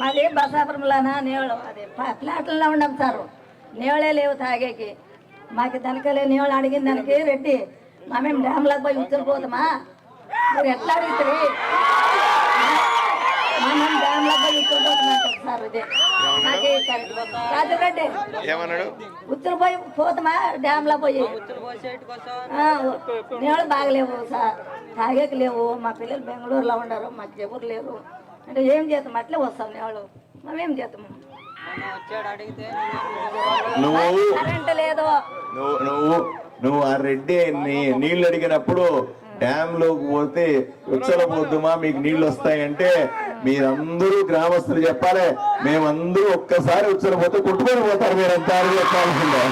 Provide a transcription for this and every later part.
మాది బసాపురంలోన నీళ్ళు అది ఫ్లాట్లలో ఉన్నాం సార్. నీళ్ళే లేవు తాగేకి. మాకు దానికలే నీళ్ళు అడిగిన దానికి రెడ్డి మా మేము డ్యామ్లకు పోయి ఉచ్చలిపోతామా మీరు ఎట్లా అడుగుతుంది మా మేము డ్యామ్లకు పోయి ఉచ్చలిపోతామంటారు సార్ ఇది. మాకు రాజు రెడ్డి. ఏమన్నాడు? ఉచ్చలు పోయి పోతామా డ్యామ్లో పోయి? బాగలేవు సార్. తాగేకి లేవు. మా పిల్లలు బెంగళూరులో ఉండరు. మాకు ఎవరు లేరు అంటే ఏం చేస్తాం అట్లే వస్తాం నీళ్ళు మేమేం చేస్తాము నువ్వు కరెంట్ లేదు. నువ్వు నువ్వు నువ్వు ఆ రెడ్డి నీళ్ళు అడిగినప్పుడు డ్యామ్లోకి పోతే ఉచ్చల పొద్దుమా మీకు నీళ్ళు వస్తాయంటే మీరందరూ గ్రామస్తులు చెప్పాలి. మేమందరూ ఒక్కసారి ఉచ్చల పోతే కొట్టుకొని పోతారు మీరంతా చెప్పాల్సిందే.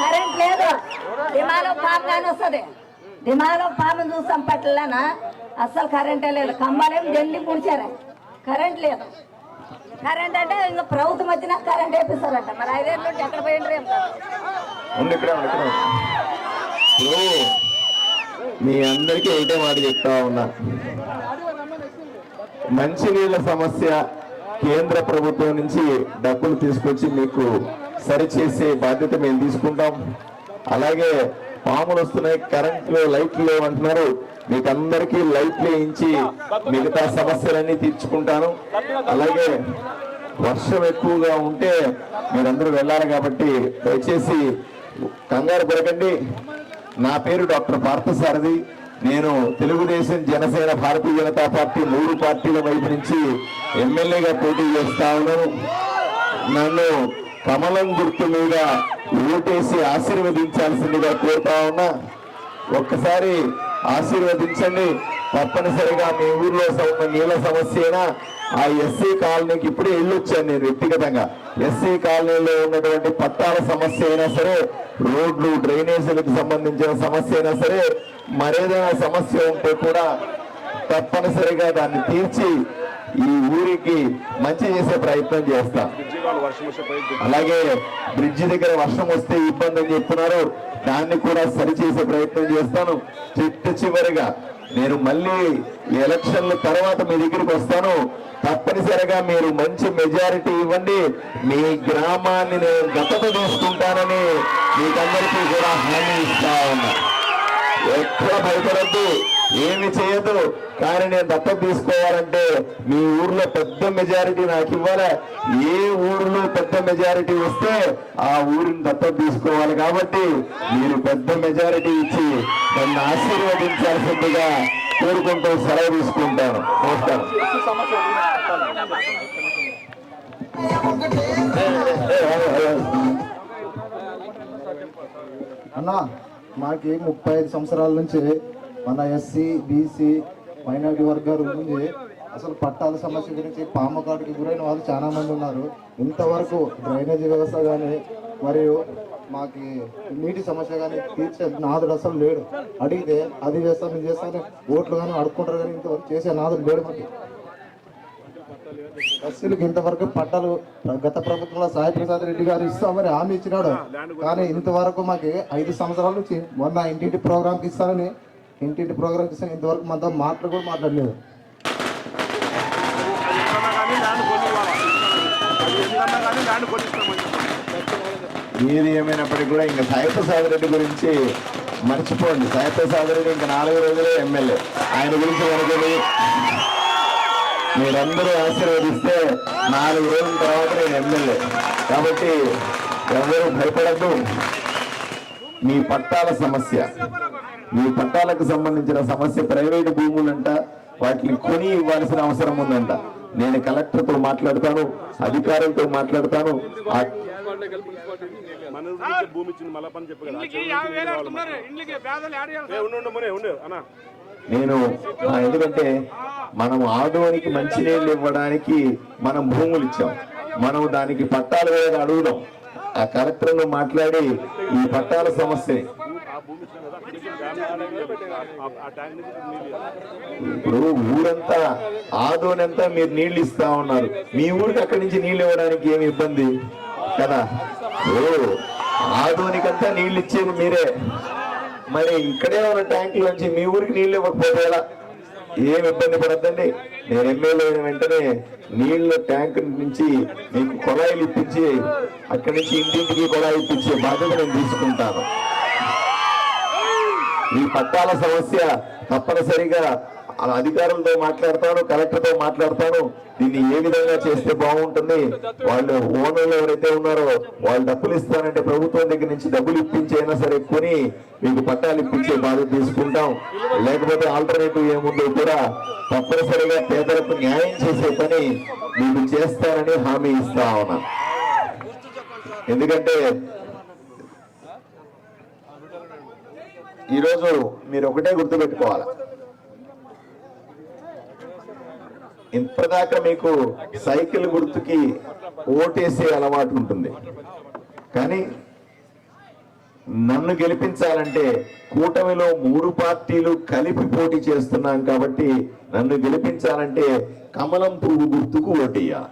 కరెంట్ లేదు విమానం పాము చూసాం పట్లనా? అస్సలు కరెంటే లేదు. కంబాలేం ఢిల్లీ ముడిచారు కరెంట్ లేదు. కరెంట్ అంటే ఇంకా ప్రభుత్వం వచ్చినా కరెంట్ వేపిస్తారంట. మరి ఐదేళ్ళు నుండి ఎక్కడ పోయిండ్రు ఉండి. మీ అందరికీ ఒకటే మాట చెప్తా ఉన్నా. మంచినీళ్ళ సమస్య కేంద్ర ప్రభుత్వం నుంచి డబ్బులు తీసుకొచ్చి మీకు సరిచేసే బాధ్యత మేము తీసుకుంటాం. అలాగే పాములు వస్తున్నాయి కరెంట్లు లైట్లు లేవు అంటున్నారు. మీకు అందరికీ లైట్లు వేయించి మిగతా సమస్యలన్నీ తీర్చుకుంటాను. అలాగే వర్షం ఎక్కువగా ఉంటే మీరందరూ వెళ్ళాలి కాబట్టి దయచేసి కంగారు పెరగండి నా పేరు డాక్టర్ పార్థసారథి. నేను తెలుగుదేశం జనసేన భారతీయ జనతా పార్టీ మూడు పార్టీల వైపు నుంచి ఎమ్మెల్యేగా పోటీ చేస్తా ఉన్నాను. నన్ను కమలం గుర్తు మీద ఓటేసి ఆశీర్వదించాల్సిందిగా కోరుతా ఉన్నా. ఒక్కసారి ఆశీర్వదించండి. తప్పనిసరిగా మీ ఊర్లో నీళ్ళ సమస్య అయినా ఆ ఎస్సీ కాలనీకి ఇప్పుడే వెళ్ళొచ్చాను నేను వ్యక్తిగతంగా. ఎస్సీ కాలనీలో ఉన్నటువంటి పట్టాల సమస్య అయినా సరే రోడ్లు డ్రైనేజీలకు సంబంధించిన సమస్య అయినా సరే మరేదైనా సమస్య ఉంటే కూడా తప్పనిసరిగా దాన్ని తీర్చి ఈ ఊరికి మంచి చేసే ప్రయత్నం చేస్తా. అలాగే బ్రిడ్జి దగ్గర వర్షం వస్తే ఇబ్బంది అని చెప్తున్నారు. దాన్ని కూడా సరిచేసే ప్రయత్నం చేస్తాను. చిట్ట చివరిగా నేను మళ్ళీ ఎలక్షన్ల తర్వాత మీ దగ్గరికి వస్తాను. తప్పనిసరిగా మీరు మంచి మెజారిటీ ఇవ్వండి. మీ గ్రామాన్ని నేను దత్తత తీసుకుంటానని మీకందరికీ కూడా హామీ ఇస్తా ఉన్నా. ఎక్కడ భయపడద్దు ఏమి చేయదు కానీ నేను దత్తత తీసుకోవాలంటే మీ ఊర్లో పెద్ద మెజారిటీ నాకు ఇవ్వాలి? ఏ ఊర్లో పెద్ద మెజారిటీ వస్తే ఆ ఊరిని దత్తత తీసుకోవాలి కాబట్టి మీరు పెద్ద మెజారిటీ ఇచ్చి నన్ను ఆశీర్వదించాల్సిందిగా కోరుకుంటూ సెలవు తీసుకుంటాను. నమస్కారం. అన్నా మాకి ముప్పై ఐదు సంవత్సరాల నుంచి మన ఎస్సీ బీసీ మైనారిటీ వర్గాల ఉంది. అసలు పట్టాల సమస్య గురించి పామకాటికి గురైన వాళ్ళు చాలా మంది ఉన్నారు. ఇంతవరకు డ్రైనేజీ వ్యవస్థ కానీ మరియు మాకి నీటి సమస్య కానీ తీర్చే నాదుడు అసలు లేడు. అడిగితే అది చేస్తాను ఇది చేస్తాను ఓట్లు కానీ అడుక్కుంటారు కానీ ఇంతవరకు చేసే నాదుడు లేడు మాకు. ఎస్సీలకు ఇంతవరకు పట్టాలు గత ప్రభుత్వంలో సాయి ప్రసాద్ రెడ్డి గారు ఇస్తామని హామీ ఇచ్చినాడు. కానీ ఇంతవరకు మాకు ఐదు సంవత్సరాల నుంచి మొన్న ఇంటింటి ప్రోగ్రామ్కి ఇస్తానని ఇంటింటి ప్రోగ్రామ్కి ఇస్తాను ఇంతవరకు మనతో మాటలు కూడా మాట్లాడలేదు. ఏది ఏమైనప్పటికీ కూడా ఇంకా సాయిప్రసాద్ రెడ్డి గురించి మర్చిపోండి. సాయిప్రసాద్ రెడ్డి ఇంకా నాలుగు రోజులే ఎమ్మెల్యే. ఆయన గురించి అనుకుని మీరందరూ ఆశీర్వదిస్తే నాలుగు రోజుల తర్వాత నేను ఎమ్మెల్యే. కాబట్టి ఎవరు భయపడద్దు. మీ పట్టాల సమస్య. మీ పట్టాలకు సంబంధించిన సమస్య ప్రైవేటు భూములంట వాటిని కొని ఇవ్వాల్సిన అవసరం ఉందంట. నేను కలెక్టర్తో మాట్లాడతాను అధికారులతో మాట్లాడతాను. భూమి నేను ఎందుకంటే మనం ఆదోనికి మంచినీళ్ళు ఇవ్వడానికి మనం భూములు ఇచ్చాం. మనం దానికి పట్టాలు వేయగా అడుగుదాం. ఆ కలెక్టర్ను మాట్లాడి ఈ పట్టాల సమస్యని. ఇప్పుడు ఊరంతా ఆదోనంతా మీరు నీళ్ళు ఇస్తా ఉన్నారు. మీ ఊరికి అక్కడి నుంచి నీళ్ళు ఇవ్వడానికి ఏమి ఇబ్బంది? కదా? ఓ ఆదోనికంతా నీళ్ళు ఇచ్చేది మీరే. మరి ఇక్కడే ఉన్న ట్యాంక్ నుంచి మీ ఊరికి నీళ్ళు ఇవ్వకపోతే ఎలా? ఏం ఇబ్బంది పడద్దండి? నేను ఎమ్మెల్యే అయిన వెంటనే నీళ్ళ ట్యాంక్ నుంచి మీకు కొలాయిలు ఇప్పించి అక్కడి నుంచి ఇంటింటికి కొలాయి ఇప్పించే బాధ్యత నేను తీసుకుంటాను. ఈ పట్టాల సమస్య తప్పనిసరిగా అలా అధికారులతో మాట్లాడతాను కలెక్టర్తో మాట్లాడతాను. దీన్ని ఏ విధంగా చేస్తే బాగుంటుంది? వాళ్ళు ఓనర్లు ఎవరైతే ఉన్నారో వాళ్ళు డబ్బులు ఇస్తానంటే ప్రభుత్వం దగ్గర నుంచి డబ్బులు ఇప్పించైనా సరే కొని మీకు పట్టాలు ఇప్పించే బాధ్యత తీసుకుంటాం. లేకపోతే ఆల్టర్నేటివ్ ఏముందో కూడా తప్పనిసరిగా పేదలకు న్యాయం చేసే పని మీకు చేస్తానని హామీ ఇస్తా ఉన్నా. ఎందుకంటే ఈరోజు మీరు ఒకటే గుర్తుపెట్టుకోవాలి? ఇప్పటిదాకా మీకు సైకిల్ గుర్తుకి ఓటేసే అలవాటు ఉంటుంది. కానీ నన్ను గెలిపించాలంటే కూటమిలో మూడు పార్టీలు కలిపి పోటీ చేస్తున్నాం కాబట్టి నన్ను గెలిపించాలంటే కమలం పువ్వు గుర్తుకు ఓటేయాలి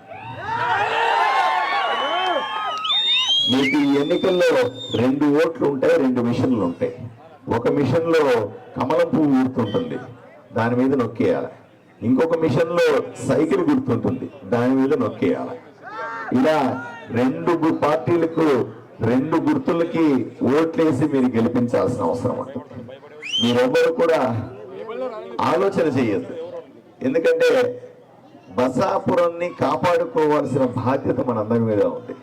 మీకు ఈ ఎన్నికల్లో రెండు ఓట్లు ఉంటాయి రెండు మిషన్లు ఉంటాయి. ఒక మిషన్లో కమలం పువ్వు గుర్తుంటుంది. దాని మీద నొక్కేయాలి. ఇంకొక మిషన్లో సైకిల్ గుర్తుంటుంది. దాని మీద నొక్కేయాలి. ఇలా రెండు గు- పార్టీలకు రెండు గుర్తులకి ఓట్లేసి మీరు గెలిపించాల్సిన అవసరం ఉంటుంది మీరెవ్వరు కూడా ఆలోచన చేయొద్దు. ఎందుకంటే బసాపురాన్ని కాపాడుకోవాల్సిన బాధ్యత మనందరి మీద ఉంది.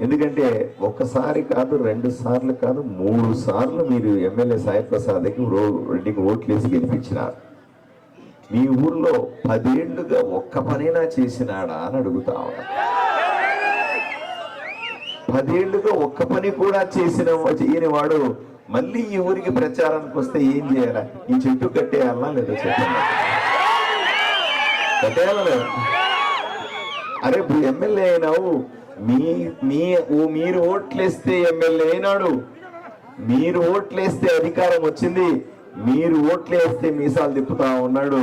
ఎందుకంటే ఒక్కసారి కాదు రెండు సార్లు కాదు మూడు సార్లు మీరు ఎమ్మెల్యే సాయి ప్రసాద్కి రెడ్డికి ఓట్లేసి గెలిపించినారు. నీ ఊర్లో పదేళ్ళుగా ఒక్క పనైనా చేసినాడా అని అడుగుతా ఉన్నా. పదేళ్ళుగా ఒక్క పని కూడా చేసిన చేయని వాడు మళ్ళీ ఈ ఊరికి ప్రచారానికి వస్తే ఏం చేయాలా? ఈ చెట్టు కట్టేయాలా లేదా చెప్పండి కట్టేయాలా? లేదా? అరే ఇప్పుడు ఎమ్మెల్యే అయినావు. మీ మీ ఓ మీరు ఓట్లేస్తే ఎమ్మెల్యే అయినాడు. మీరు ఓట్లేస్తే అధికారం వచ్చింది. మీరు ఓట్లేస్తే మీసాలు తిప్పుతా ఉన్నాడు.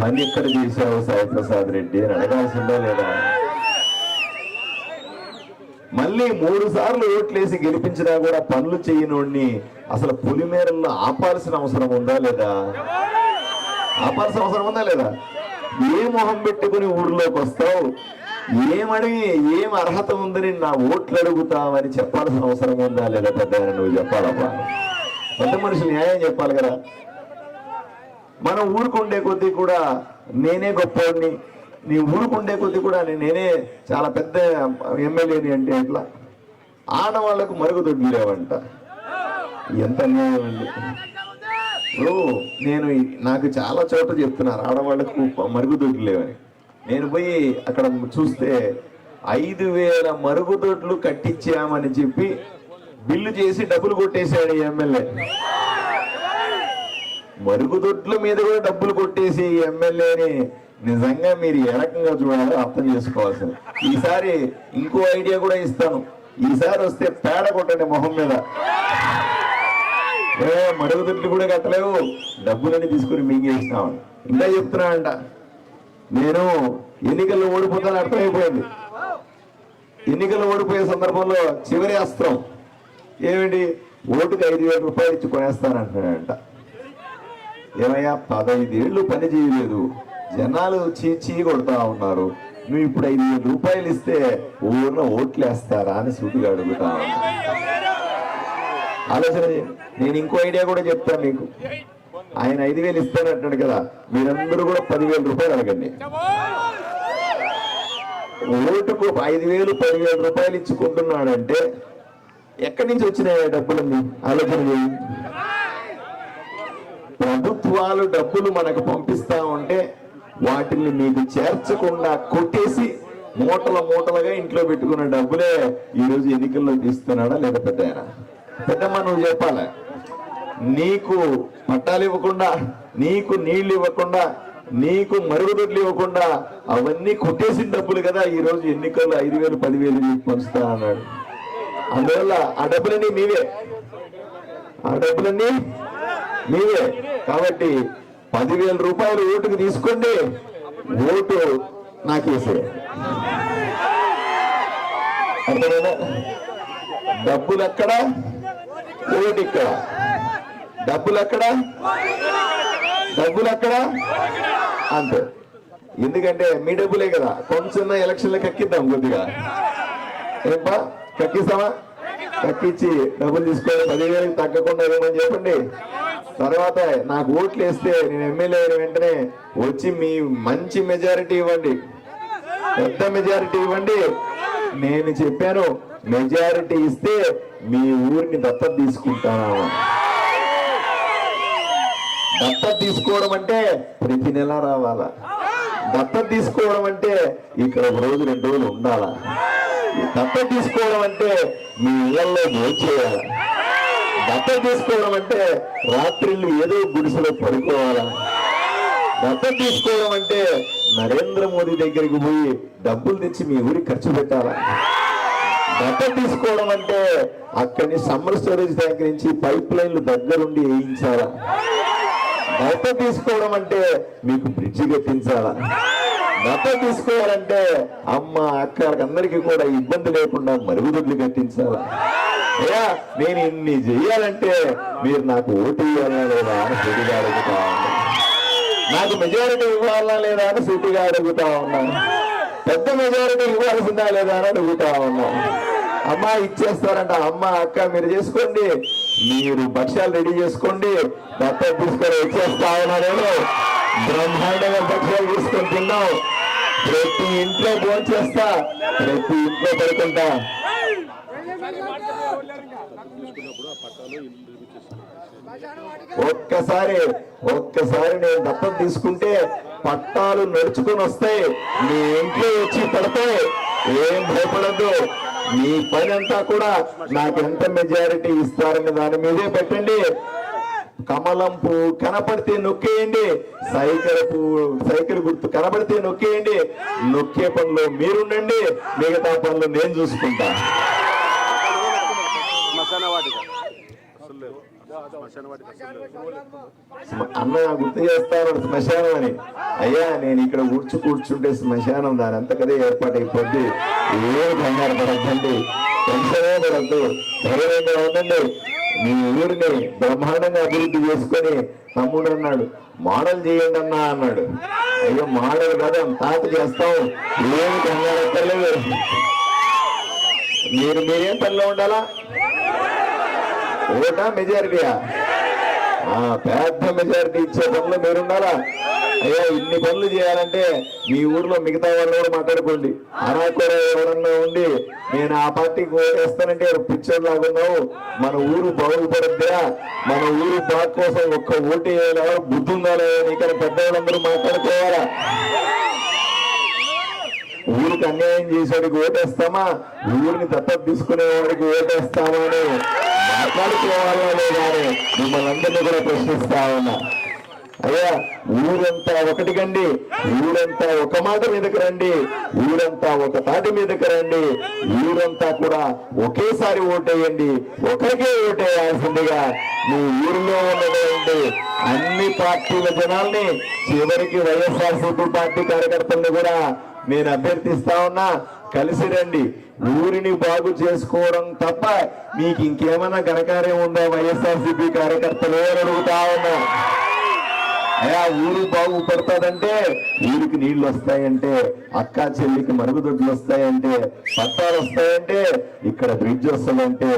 పని ఎక్కడ చేశావు సాయి ప్రసాద్ రెడ్డి అని అడగాల్సిందా లేదా? మళ్ళీ మూడు సార్లు ఓట్లేసి గెలిపించినా కూడా పనులు చేయనోడిని అసలు పులిమేరల్లో ఆపాల్సిన అవసరం ఉందా లేదా? ఆపాల్సిన అవసరం ఉందా లేదా? ఏ మొహం పెట్టుకుని ఊర్లోకి వస్తావు? ఏమడిగి ఏం అర్హత ఉందని నా ఓట్లు అడుగుతామని చెప్పాల్సిన అవసరం ఉందా లేదా పెద్ద నువ్వు చెప్పాలబ్బా. పెద్ద మనుషులు న్యాయం చెప్పాలి కదా. మనం ఊరుకుండే కొద్దీ కూడా నేనే గొప్పవాడిని నీ ఊరుకుండే కొద్దీ కూడా నేనే చాలా పెద్ద ఎమ్మెల్యేని అంటే ఇట్లా ఆడవాళ్ళకు మరుగుదొడ్లు లేవంట ఎంత అన్యాయం అండి. ఇప్పుడు నేను నాకు చాలా చోట్ల చెప్తున్నారు ఆడవాళ్ళకు మరుగుదొడ్లు లేవని నేను పోయి అక్కడ చూస్తే ఐదు వేల మరుగుదొడ్లు కట్టించామని చెప్పి బిల్లు చేసి డబ్బులు కొట్టేశాడు ఈ ఎమ్మెల్యే. మరుగుదొడ్ల మీద కూడా డబ్బులు కొట్టేసి ఈ ఎమ్మెల్యేని నిజంగా మీరు ఏ రకంగా చూడాలో అర్థం చేసుకోవాల్సింది. ఈసారి ఇంకో ఐడియా కూడా ఇస్తాను. ఈసారి వస్తే పేడ కొట్టండి మొహం మీద. మరుగుదొడ్లు కూడా కట్టలేవు. డబ్బులని తీసుకుని ఇలా ఇంకా చెప్తున్నానంట నేను ఎన్నికల్లో ఓడిపోతాను అర్థమైపోయింది. ఎన్నికల్లో ఓడిపోయే సందర్భంలో చివరి అస్త్రం. ఏమిటి? ఓటుకు ఐదు వేల రూపాయలు ఇచ్చి కొనేస్తానంటున్నాడంట. ఏమయ్యా పదైదేళ్ళు పని చేయలేదు. జనాలు చీచీ కొడతా ఉన్నారు. నువ్వు ఇప్పుడు ఐదు వేల రూపాయలు ఇస్తే ఊర్లో ఓట్లు వేస్తారా అని సూటిగా అడుగుతా ఆలోచన నేను ఇంకో ఐడియా కూడా చెప్తాను మీకు. ఆయన ఐదు వేలు ఇస్తానంటున్నాడు కదా మీరందరూ కూడా పదివేల రూపాయలు అడగండి. ఓటుకు ఐదు వేలు పదివేల రూపాయలు ఇచ్చుకుంటున్నాడంటే ఎక్కడి నుంచి వచ్చినాయి డబ్బులు డబ్బులన్నీ? ఆలోచన చేయండి ప్రభుత్వాలు డబ్బులు మనకు పంపిస్తా ఉంటే వాటిని మీకు చేర్చకుండా కొట్టేసి మూటల మూటలుగా ఇంట్లో పెట్టుకున్న డబ్బులే ఈ రోజు ఎన్నికల్లో తీస్తున్నాడా లేదా పెద్ద ఆయన పెద్దమ్మ నువ్వు చెప్పాలా? నీకు పట్టాలు ఇవ్వకుండా నీకు నీళ్ళు ఇవ్వకుండా నీకు మరుగుదొడ్లు ఇవ్వకుండా అవన్నీ కొట్టేసిన డబ్బులు కదా ఈ రోజు ఎన్నికల్లో ఐదు వేలు పదివేలు పంచుతా అన్నాడు. అందువల్ల ఆ డబ్బులన్నీ మీవే. ఆ డబ్బులన్నీ మీవే. కాబట్టి పదివేల రూపాయలు ఓటుకు తీసుకోండి. ఓటు నాకేసే అర్థమైనా డబ్బులు ఎక్కడ ఓటు ఇక్కడ డబ్బులు ఎక్కడ డబ్బులు ఎక్కడ అంతే. ఎందుకంటే మీ డబ్బులే కదా. కొంచెం ఎలక్షన్లకు ఎక్కిద్దాం కొద్దిగా. ఏంపా కక్కిస్తామా కక్కిచ్చి డబ్బులు తీసుకోవాలి పదివేలకు తగ్గకుండా ఇవ్వమని చెప్పండి. తర్వాత నాకు ఓట్లు వేస్తే నేను ఎమ్మెల్యే అయిన వెంటనే వచ్చి మీ మంచి మెజారిటీ ఇవ్వండి. పెద్ద మెజారిటీ ఇవ్వండి. నేను చెప్పాను మెజారిటీ ఇస్తే మీ ఊరిని దత్తత తీసుకుంటాను. దత్తత తీసుకోవడం అంటే ప్రతి నెల రావాలా? దత్తత తీసుకోవడం అంటే ఇక్కడ ఒక రోజు రెండు రోజులు ఉండాలా? దత్త తీసుకోవడం అంటే మీ ఇళ్ళలో చేయాలా? దత్త తీసుకోవడం అంటే రాత్రిళ్ళు ఏదో గుడిసెలో పడుకోవాలా? దత్త తీసుకోవడం అంటే నరేంద్ర మోదీ దగ్గరికి పోయి డబ్బులు తెచ్చి మీ ఊరికి ఖర్చు పెట్టాలా? దత్త తీసుకోవడం అంటే అక్కడి సమ్మర్ స్టోరేజ్ ట్యాంక్ నుంచి పైప్ లైన్లు దగ్గరుండి వేయించాలా? దత్త తీసుకోవడం అంటే మీకు బ్రిడ్జి కట్టించాలా? దత్తత తీసుకోవాలంటే అమ్మ అక్క అందరికీ కూడా ఇబ్బంది లేకుండా మరుగుదొడ్లు కట్టించాలి. అయ్యా నేను ఇన్ని చెయ్యాలంటే మీరు నాకు ఓటు ఇవ్వాలా లేదా అని సూటిగా అడుగుతా ఉన్నా నాకు మెజారిటీ ఇవ్వాలా లేదా అని సూటిగా అడుగుతా ఉన్నా పెద్ద మెజారిటీ ఇవ్వాల్సిందా లేదా అని అడుగుతా ఉన్నా అమ్మ ఇచ్చేస్తారంట. అమ్మ అక్క మీరు చేసుకోండి. మీరు భక్ష్యాలు రెడీ చేసుకోండి. దత్త తీసుకొని ఇచ్చేస్తా ఉన్నారేమో బ్రహ్మాండంగా భక్ష్యాలు తీసుకొని ప్రతి ఇంట్లో భోజనం చేస్తా ప్రతి ఇంట్లో పడుకుంటా. ఒక్కసారి ఒక్కసారి నేను దత్తం తీసుకుంటే పట్టాలు నడుచుకొని వస్తాయి. మీ ఇంట్లో వచ్చి పడతాయి. ఏం భయపడద్దు. మీ పని అంతా కూడా నాకు ఎంత మెజారిటీ ఇస్తారని దాని మీదే పెట్టండి. కమలం పువ్వు కనపడితే నొక్కేయండి. సైకిల్ పువ్వు సైకిల్ గుర్తు కనపడితే నొక్కేయండి. నొక్కే పనులు మీరుండండి. మిగతా పనులు నేను చూసుకుంటా. అన్న గుర్తు చేస్తారు శ్మశానం అని? అయ్యా నేను ఇక్కడ కూర్చు కూర్చుంటే శ్మశానం దాని అంతకదే ఏర్పాటైపోద్ది. ఏ కంగారు పడద్దండి. టెన్షనే పడద్దు. ధైర్యంగా ఉండండి. మీ ఊరిని బ్రహ్మాండంగా అభివృద్ధి చేసుకొని తమ్ముడు అన్నాడు మోడల్ చేయండి అన్నా అన్నాడు. అయ్యో మోడల్ కదా తాత చేస్తాం ఏమి కంగారు మీరు మీరేం పనిలో ఉండాలా? ఓటా మెజారిటీయా? ఆ, పెద్ద మెజారిటీ ఇచ్చే పనిలో మీరుండాలా అయ్యా ఇన్ని పనులు చేయాలంటే మీ ఊర్లో మిగతా వాళ్ళు కూడా మాట్లాడుకోండి. అలా కూడా ఎవరన్నా ఉండి నేను ఆ పార్టీకి ఓటేస్తానంటే పిక్చర్ లాగున్నావు మన ఊరు బాగుపడద్దా? మన ఊరు బాగు కోసం ఒక్క ఓటు వేయాలా? బుద్ధి ఉందా లేదా? ఇక్కడ పెద్దవాళ్ళందరూ మాట్లాడుకోవాలా? ఊరికి అన్యాయం చేసేవాడికి ఓటేస్తామా? ఊరిని దత్తత తీసుకునేవాడికి ఓటేస్తామా అని మాట్లాడుకోవాలా లేదా మిమ్మల్ని అందరినీ కూడా ప్రశ్నిస్తా ఉన్నా. అయ్యా ఊరంతా ఒకటి కండి ఊరంతా ఒక మాట మీదకి రండి ఊరంతా ఒక తాటి మీదకి రండి ఊరంతా కూడా ఒకేసారి ఓటేయండి ఒకరికే ఓటేయాల్సిందిగా మీ ఊరిలో ఉన్నటువంటి అన్ని పార్టీల జనాల్ని చివరికి వైఎస్ఆర్సీపీ పార్టీ కార్యకర్తల్ని కూడా నేను అభ్యర్థిస్తా ఉన్నా కలిసి రండి. ఊరిని బాగు చేసుకోవడం తప్ప మీకు ఇంకేమైనా ఘనకార్యం ఉందా వైఎస్ఆర్సీపీ కార్యకర్తలు అని అడుగుతా ఉన్నా. అయ్యా ఊరు బాగుపడుతుందంటే ఊరికి నీళ్ళు వస్తాయంటే అక్క చెల్లికి మరుగుదొడ్లు వస్తాయంటే పట్టాలు వస్తాయంటే ఇక్కడ బ్రిడ్జ్ వస్తుందంటే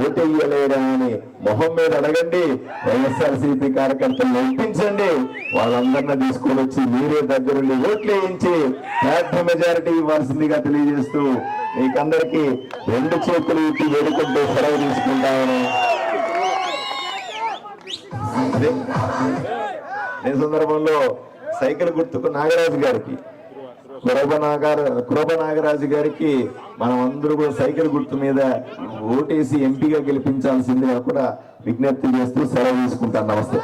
ఓటెయ్యలేరా అని మొహం మీద అడగండి. వైఎస్ఆర్సీపీ కార్యకర్తలు ఒప్పించండి. వాళ్ళందరినీ తీసుకొని వచ్చి మీరే దగ్గరుండి ఓట్లు వేయించి పెద్ద మెజారిటీ ఇవ్వాల్సిందిగా తెలియజేస్తూ మీకందరికీ రెండు చేతులు ఇట్టి వేడుకుంటూ సెలవు తీసుకుంటామని. అదే. ఈ సందర్భంలో సైకిల్ గుర్తుకు నాగరాజు గారికి కురబ నాగర కురబ నాగరాజు గారికి మనం అందరూ కూడా సైకిల్ గుర్తు మీద ఓటేసి ఎంపీగా గెలిపించాల్సిందిగా కూడా విజ్ఞప్తి చేస్తూ సెలవు తీసుకుంటాను. నమస్తే.